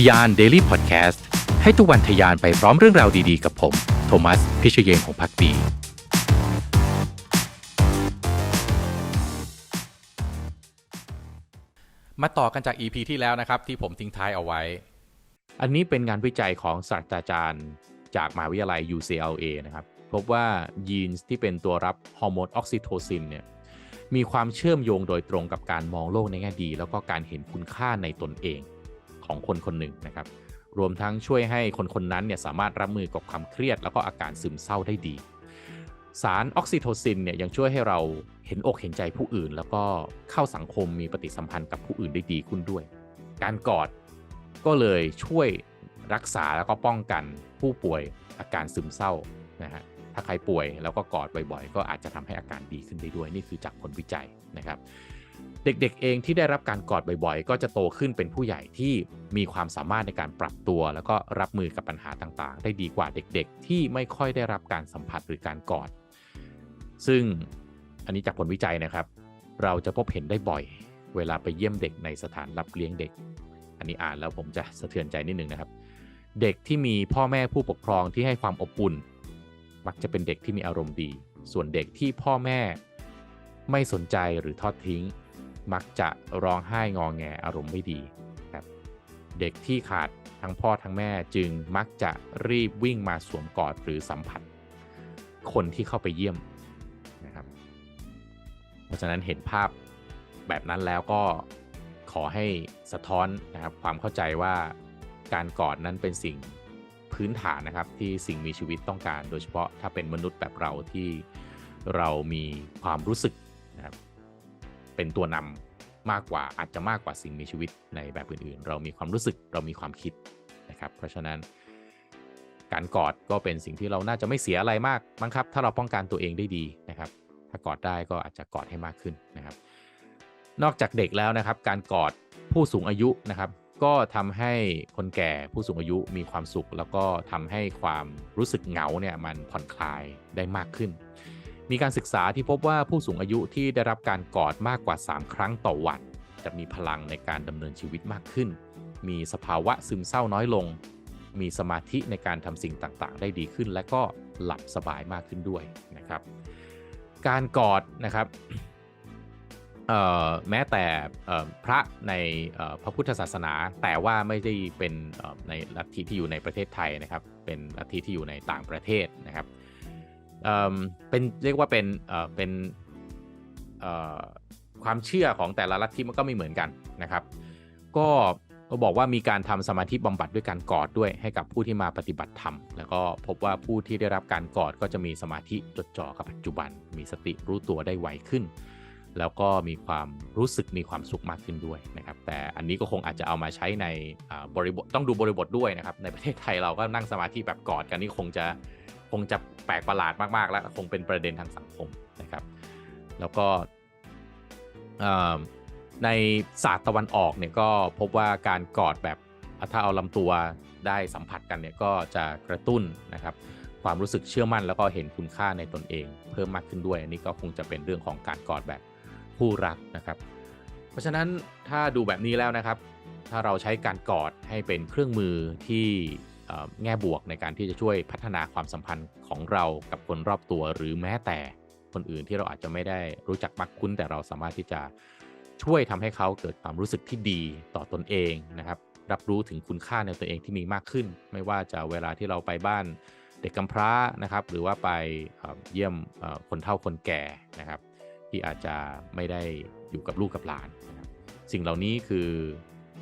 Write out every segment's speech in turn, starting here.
ทยาน Daily Podcast ให้ทุกวันทยานไปพร้อมเรื่องราวดีๆ กับผม โทมัส พิเชยเยนของพักดีมาต่อกันจาก EP ที่แล้วนะครับ ที่ผมทิ้งท้ายเอาไว้ อันนี้เป็นงานวิจัยของศาสตราจารย์จากมหาวิทยาลัย UCLA นะครับ พบว่ายีนส์ที่เป็นตัวรับฮอร์โมนออกซิโทซินเนี่ยมีความเชื่อมโยงโดยตรงกับการมองโลกในแง่ดี แล้วก็การเห็นคุณค่าในตนเอง ของคนคนหนึ่งนะครับ รวมทั้งช่วยให้คนคนนั้นเนี่ยสามารถรับมือกับความเครียด แล้วก็อาการซึมเศร้าได้ดี สารออกซิโทซินเนี่ยยังช่วยให้เราเห็นอกเห็นใจผู้อื่น แล้วก็เข้าสังคมมีปฏิสัมพันธ์กับผู้อื่นได้ดีขึ้นด้วย การกอดก็เลยช่วยรักษาแล้วก็ป้องกันผู้ป่วยอาการซึมเศร้านะฮะถ้าใครป่วยแล้วก็กอดบ่อยๆ ก็อาจจะทำให้อาการดีขึ้นได้ด้วยนี่คือจากผลวิจัยนะครับ เด็กๆเองที่ได้รับการกอดบ่อยๆ ก็จะโตขึ้นเป็นผู้ใหญ่ที่มีความสามารถในการปรับตัว แล้วก็รับมือกับปัญหาต่างๆ ได้ดีกว่าเด็กๆ ที่ไม่ค่อยได้รับการสัมผัสหรือการกอด ซึ่งอันนี้จากผลวิจัยนะครับ เราจะพบเห็นได้บ่อย เวลาไปเยี่ยมเด็กในสถานรับเลี้ยงเด็ก อันนี้อ่านแล้วผมจะสะเทือนใจนิดนึงนะครับ เด็กที่มีพ่อแม่ผู้ปกครองที่ให้ความอบอุ่น มักจะเป็นเด็กที่มีอารมณ์ดี ส่วนเด็กที่พ่อแม่ไม่สนใจหรือทอดทิ้ง มักจะร้องไห้งอแงอารมณ์ไม่ดีครับเด็กที่ขาดทั้งพ่อทั้งแม่จึงมักจะรีบวิ่งมาสวมกอดหรือสัมผัส คนที่เข้าไปเยี่ยมนะครับ เพราะฉะนั้นเห็นภาพแบบนั้นแล้วก็ขอให้สะท้อนนะครับความเข้าใจว่าการกอดนั้นเป็นสิ่งพื้นฐานนะครับที่สิ่งมีชีวิตต้องการ โดยเฉพาะถ้าเป็นมนุษย์แบบเราที่เรามีความรู้สึกนะครับ เป็นตัวนำมากกว่าอาจจะมากกว่าสิ่งมีชีวิตในแบบอื่นๆ เรามีความรู้สึกเรามีความคิดนะครับ เพราะฉะนั้น การกอดก็เป็นสิ่งที่เราน่าจะไม่เสียอะไรมากมั้งครับ ถ้าเราป้องกันตัวเองได้ดีนะครับ ถ้ากอดได้ก็อาจจะกอดให้มากขึ้นนะครับ นอกจากเด็กแล้วนะครับ การกอดผู้สูงอายุนะครับ ก็ทำให้คนแก่ผู้สูงอายุมีความสุข แล้วก็ทำให้ความรู้สึกเหงาเนี่ยมันผ่อนคลายได้มากขึ้น มีการศึกษาที่พบว่าผู้สูงอายุที่ได้รับการกอดมากกว่า 3 ครั้งต่อวัน จะมีพลังในการดำเนินชีวิตมากขึ้น มีสภาวะซึมเศร้าน้อยลง มีสมาธิในการทำสิ่งต่างๆ ได้ดีขึ้น และก็หลับสบายมากขึ้นด้วยนะครับ การกอดนะครับแม้แต่พระในพระพุทธศาสนา แต่ว่าไม่ได้เป็นในลัทธิที่อยู่ในประเทศไทยนะครับ เป็นลัทธิที่อยู่ในต่างประเทศนะครับ เอ่อเป็นเรียกว่าเป็นเอ่อเป็นเอ่อความเชื่อของแต่ละลัทธิมันก็ไม่เหมือนกันนะครับ ก็ก็บอกว่ามีการทำสมาธิบำบัดด้วยการกอดด้วยให้กับผู้ที่มาปฏิบัติธรรม แล้วก็พบว่าผู้ที่ได้รับการกอดก็จะมีสมาธิจดจ่อกับปัจจุบัน มีสติรู้ตัวได้ไวขึ้น แล้วก็มีความรู้สึกมีความสุขมากขึ้นด้วยนะครับ แต่อันนี้ก็คงอาจจะเอามาใช้ในบริบทต้องดูบริบทด้วยนะครับ ในประเทศไทยเราก็นั่งสมาธิแบบกอดกันนี่คงจะ คงจะแปลกประหลาดมากๆ แล้วคงเป็นประเด็นทางสังคมนะครับ แล้วก็ในศาสตร์ตะวันออกเนี่ยก็พบว่าการกอดแบบถ้าเอาลำตัวได้สัมผัสกันเนี่ยก็จะกระตุ้นนะครับ ความรู้สึกเชื่อมั่นแล้วก็เห็นคุณค่าในตนเอง เพิ่มมากขึ้นด้วยอันนี้ก็คงจะเป็นเรื่องของการกอดแบบผู้รักนะครับ เพราะฉะนั้นถ้าดูแบบนี้แล้วนะครับ ถ้าเราใช้การกอดให้เป็นเครื่องมือที่ แง่บวกในการที่จะช่วยพัฒนาความสัมพันธ์ของเรากับคนรอบตัว หรือแม้แต่คนอื่นที่เราอาจจะไม่ได้รู้จักมักคุ้น แต่เราสามารถที่จะช่วยทำให้เขาเกิดความรู้สึกที่ดีต่อตนเองนะครับ รับรู้ถึงคุณค่าในตัวเองที่มีมากขึ้น ไม่ว่าจะเวลาที่เราไปบ้านเด็กกำพร้านะครับ หรือว่าไปเยี่ยมคนเฒ่าคนแก่นะครับ ที่อาจจะไม่ได้อยู่กับลูกกับหลาน สิ่งเหล่านี้คือ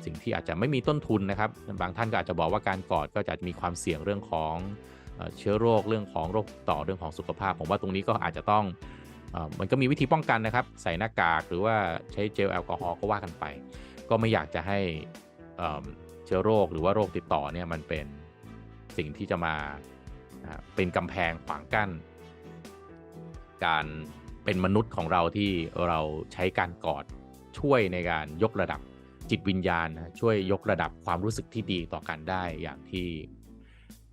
สิ่งที่อาจจะไม่มีต้นทุนนะครับ บางท่านก็อาจจะบอกว่าการกอดก็จะมีความเสี่ยงเรื่องของเชื้อโรคเรื่องของโรคต่อเรื่องของสุขภาพ ผมว่าตรงนี้ก็อาจจะต้องมันก็มีวิธีป้องกันนะครับ ใส่หน้ากากหรือว่าใช้เจลแอลกอฮอล์ก็ว่ากันไป ก็ไม่อยากจะให้เชื้อโรคหรือว่าโรคติดต่อเนี่ยมันเป็นสิ่งที่จะมาอ่าเป็นกำแพงขวางกั้น การเป็นมนุษย์ของเราที่เราใช้การกอดช่วยในการยกระดับ จิตวิญญาณนะช่วยยกระดับความรู้สึกที่ดีต่อกันได้อย่างที่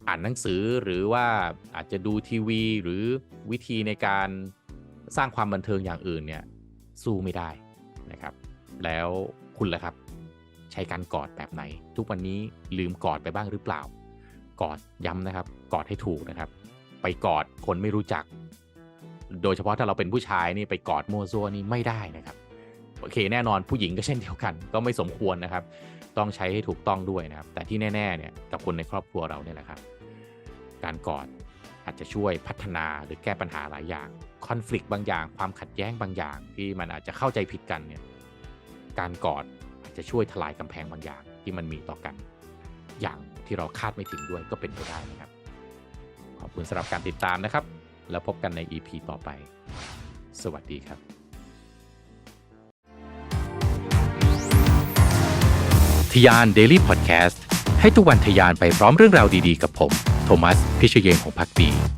อ่านหนังสือหรือว่าอาจจะดูทีวี หรือวิธีในการสร้างความบันเทิงอย่างอื่นเนี่ยสู้ไม่ได้นะครับ แล้วคุณล่ะครับ ใช้การกอดแบบไหน ทุกวันนี้ลืมกอดไปบ้างหรือเปล่า กอดย้ำนะครับ กอดให้ถูกนะครับ ไปกอดคนไม่รู้จัก โดยเฉพาะถ้าเราเป็นผู้ชายนี่ไปกอดมัวซัวนี่ไม่ได้นะครับ โอเคแน่นอนผู้หญิงก็เช่นเดียวกัน ก็ไม่สมควรนะครับ ต้องใช้ให้ถูกต้องด้วยนะครับ แต่ที่แน่ๆเนี่ยกับคนในครอบครัวเราเนี่ยแหละครับ การกอดอาจจะช่วยพัฒนาหรือแก้ปัญหาหลายอย่างคอน FLICT บางอย่าง ความขัดแย้งบางอย่าง ที่มันอาจจะเข้าใจผิดกันเนี่ยการกอดอาจจะช่วยทลายกำแพงบางอย่างที่มันมีต่อกัน อย่างที่เราคาดไม่ถึงด้วยก็เป็นไปได้นะครับ ขอบคุณสำหรับการติดตามนะครับ แล้วพบกันใน EP ต่อไป สวัสดีครับ ทยาน Daily Podcast ให้ทุกวันทยานไปพร้อมเรื่องราวดีๆ กับผม โทมัส พิเชยงของพักดี